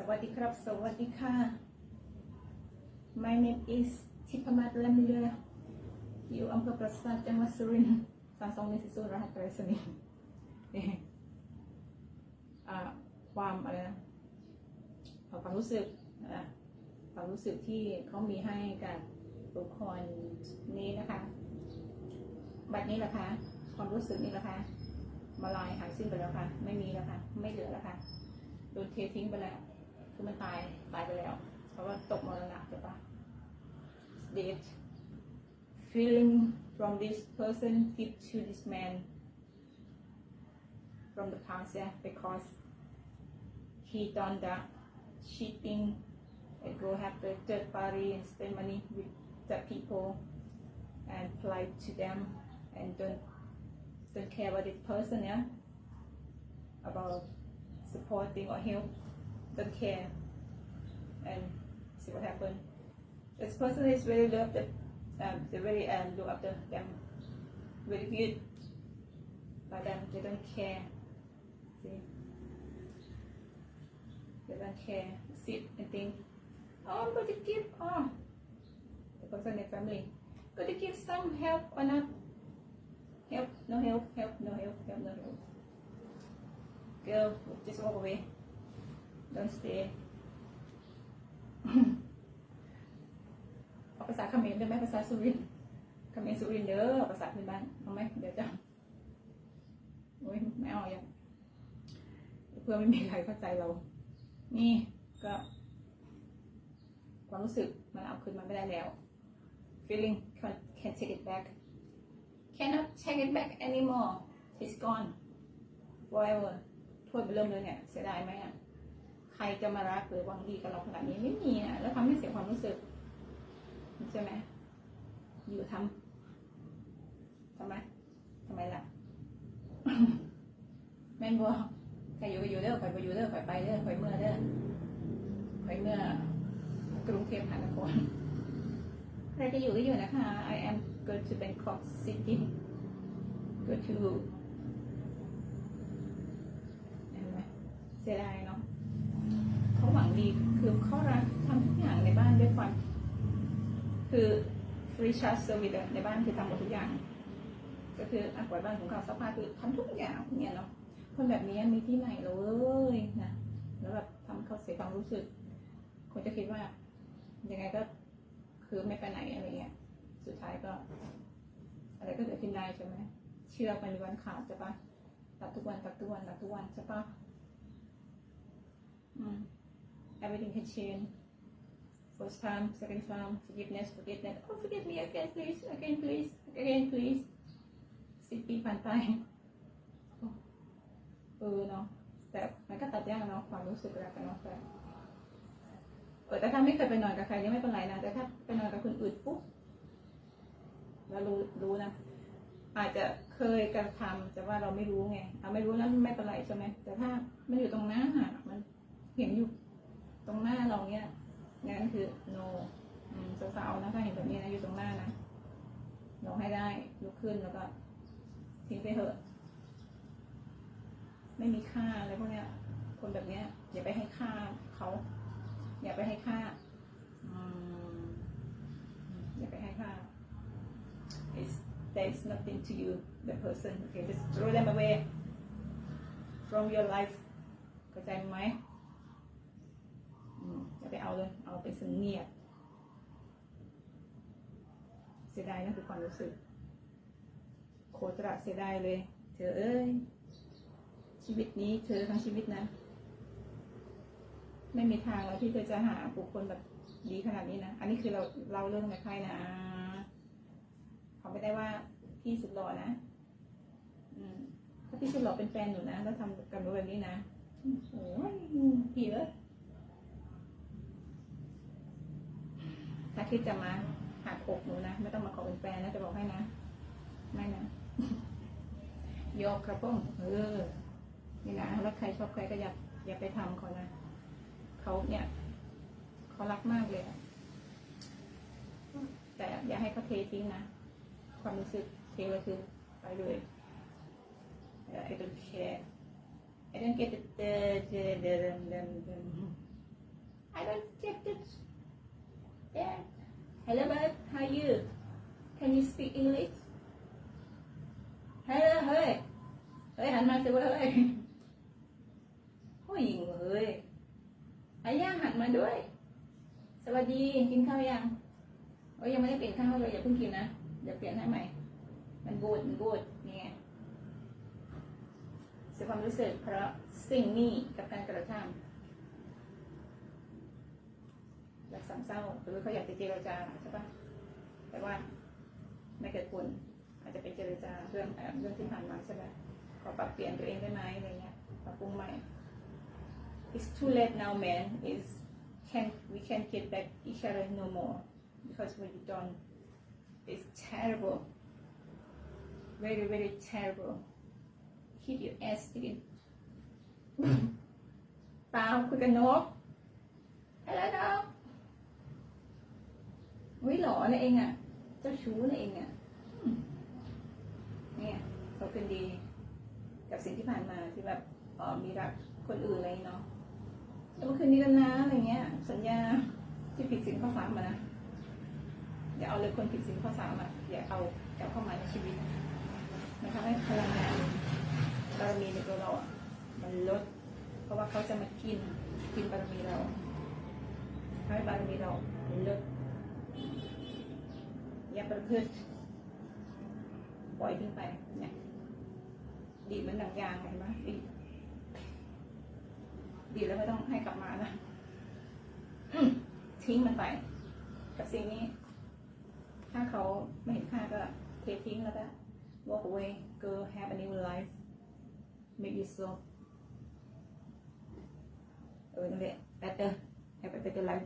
สวัสดีครับ สวัสดีค่ะ My name is ทิพมาศลำเรืออยู่อำเภอปราสาทจังหวัดสุรินทร์สามสองหนึ่งสี่ศูนย์รหัสไปรษณีย์นี่อ่าความอะไรนะความรู้สึกความรู้สึกที่เขามีให้กับบุคคลนี้นะคะบัดนี้แหละคะความรู้สึกนี้แหละคะมาลายหายสิ้นไปแล้วค่ะ ไม่มีแล้วค่ะ ไม่เหลือแล้วค่ะโดนเททิ้งไปแล้ว คือมันตาย ตายไปแล้ว เพราะว่าตกมรณะใช่ปะ dead feeling from this person give to this man from the past yeah because he done that cheating and go have the third party and spend money with the people and polite to them and don't don't care about this person yeah about supporting or help don't care and see what happened. This person is very love the um, they very um, look after them. Very good. But them they don't care. See? They don't care. Sit and think. Oh I'm going to give oh the person in the family. Going to give some help or not? Help? No help? Help? No help? Help? No help? Girl just walk away don't stay เอาภาษาเขมรได้ไหมภาษาสุรินเขมรสุรินเด้อภาษาพื้นบ้านเอาไหมเดี๋ยวจะโอ้ยไม่เอาอย่างเพื่อไม่มีใครเข้าใจเรา นี่ก็ ความรู้สึกมันเอาคืนมาไม่ได้แล้ว feeling can can take it back cannot take it back anymore it's gone forever โทษไปเริ่มเลยเนี่ยเสียดายไหมอะ ใครจะมารักหรือหวังดีกับเราขนาดนี้ไม่มีอะแล้วทำให้เสียความรู้สึกใช่ไหมอยู่ทำทำไมทำไมล่ะแม่นบ่ใครอยู่ก็อยู่เด้อใครไปอยู่เด้อใครไปเด้อใครเมื่อเด้อใครเมื่อกรุงเทพมหานครใครจะอยู่ก็อยู่นะคะ I am go to Bangkok City go to เห็นไหมเสียดายเนาะ เขาหวังดีคือเขารักทำทุกอย่างในบ้านด้วยความคือฟรีชาร์จเซอร์วิสในบ้านคือทำหมดทุกอย่าง ก็คืออะกวาดบ้านของเขาซักผ้าคือทำทุกอย่างเนี่ยเนาะคนแบบนี้มีที่ไหนเลยนะแล้วแบบทำเขาเสียความรู้สึก คนจะคิดว่า ยังไงก็คือไม่ไปไหนอะไรเงี้ยสุดท้ายก็ อะไรก็เกิดขึ้นได้ใช่ไหมเชื่อไปวันขาดใช่ปะตัดทุกวันตัดทุกวันตัดทุกวันใช่ปะอืม everything can change first time second time forgiveness forgiveness oh forgive me again please again please again please สิบปีผ่านไปเออเนาะแต่มันก็ตัดยากเนาะความรู้สึกรักกันเนาะแต่เออแต่ถ้าไม่เคยไปนอนกับใครนี่ไม่เป็นไรนะแต่ถ้าไปนอนกับคนอื่นปุ๊บเรารู้รู้นะอาจจะเคยกระทำแต่ว่าเราไม่รู้ไงเอาไม่รู้แล้วไม่เป็นไรใช่ไหมแต่ถ้ามันอยู่ตรงหน้ามันเห็นอยู่ ตรงหน้าเนี่ยงั้นคือ no สาวๆนะถ้าเห็นแบบนี้นะอยู่ตรงหน้านะเราให้ได้ลุกขึ้นแล้วก็ทิ้งไปเถอะ ไม่มีค่าอะไรพวกเนี้ย คนแบบเนี้ย อย่าไปให้ค่าเขา อย่าไปให้ค่าอืมอย่าไปให้ค่า it's there's nothing to you the person okay just throw them away from your life เข้าใจไหม ไปเอาเลย เอาไปสงเงียบ เสียดายนะคือความรู้สึก โคตรเสียดายเลย เธอเอ้ย ชีวิตนี้เธอทั้งชีวิตนะ ไม่มีทางแล้วที่เธอจะหาบุคคลแบบดีขนาดนี้นะ อันนี้คือเราเราเรื่องในใครนะเขาไม่ได้ว่าพี่สุดหล่อนะ อืม ถ้าพี่สุดหล่อเป็นแฟนหนูนะ แล้วทำกับหนูแบบนี้นะ โอ้ยพี่เอ้ย ถ้าคิดจะมาหักอกหนูนะ ไม่ต้องมาขอเป็นแฟนนะจะบอกให้นะ ไม่นะยกกระป้องเออนี่นะแล้วใครชอบใครก็อย่าอย่าไปทำเขานะเขาเนี่ยเขารักมากเลยแต่อย่าให้เขาเททิ้งนะความรู้สึกเทก็คือไปเลย I don't care I don't get the the the the the, I don't get it yeah hello babe how are you can you speak English hello เฮ้ยเฮ้ยหันมาสิว่าเฮ้ยผู้หญิงเฮ้ยอาย่าหันมาด้วย สวัสดีกินข้าวยังโอ้ยยังไม่ได้เปลี่ยนข้าวเลยอย่าเพิ่งกินนะเดี๋ยวเปลี่ยนให้ใหม่ มันบูดมันบูดนี่ไงเสียความรู้สึกเพราะสิ่งนี้กับการกระทำ รักสามเศร้าหรือเขาอยากจะเจรจาใช่ปะแต่ว่าไม่เกิดผลอาจจะไปเจรจาเรื่องเรื่องที่ผ่านมาใช่ไหมขอปรับเปลี่ยนตัวเองได้ไหมอะไรเงี้ยปรับปรุงใหม่ It's too late now man is can we can't get back each other no more because what you done is terrible very very terrible keep your ass sticking เปล่าคุยกันนกอะ ไรนกวิหล่อนะเองอะ เจ้าชู้นะเองอะเนี่ยเขาคืนดี กับสิ่งที่ผ่านมาที่แบบออมีรักคนอื่นอะไรเนาะแต่เมื่อคืนนี้กันนะอะไรเงี้ย สัญญาที่ผิดศีลข้อสามมานะอย่าเอาเลยคนผิดศีลข้อสามอะอย่าเอากลับเข้ามาในชีวิตมันทำให้พลังงานบารมีในตัวเราอะมันลด เพราะว่าเขาจะมากินกินบารมีเราทำให้บารมีเราลด อย่าประพฤติปล่อยทิ้งไปเนี่ยดีดเหมันหนังยางเห็นไหมดีดีแล้วไม่ต้องให้กลับมานะทิ้งมันไป กับสิ่งนี้ ถ้าเขาไม่เห็นค่าก็เททิ้งแล้วก็ walk away go have a new life make yourself เออนั่นแหละ better have a better life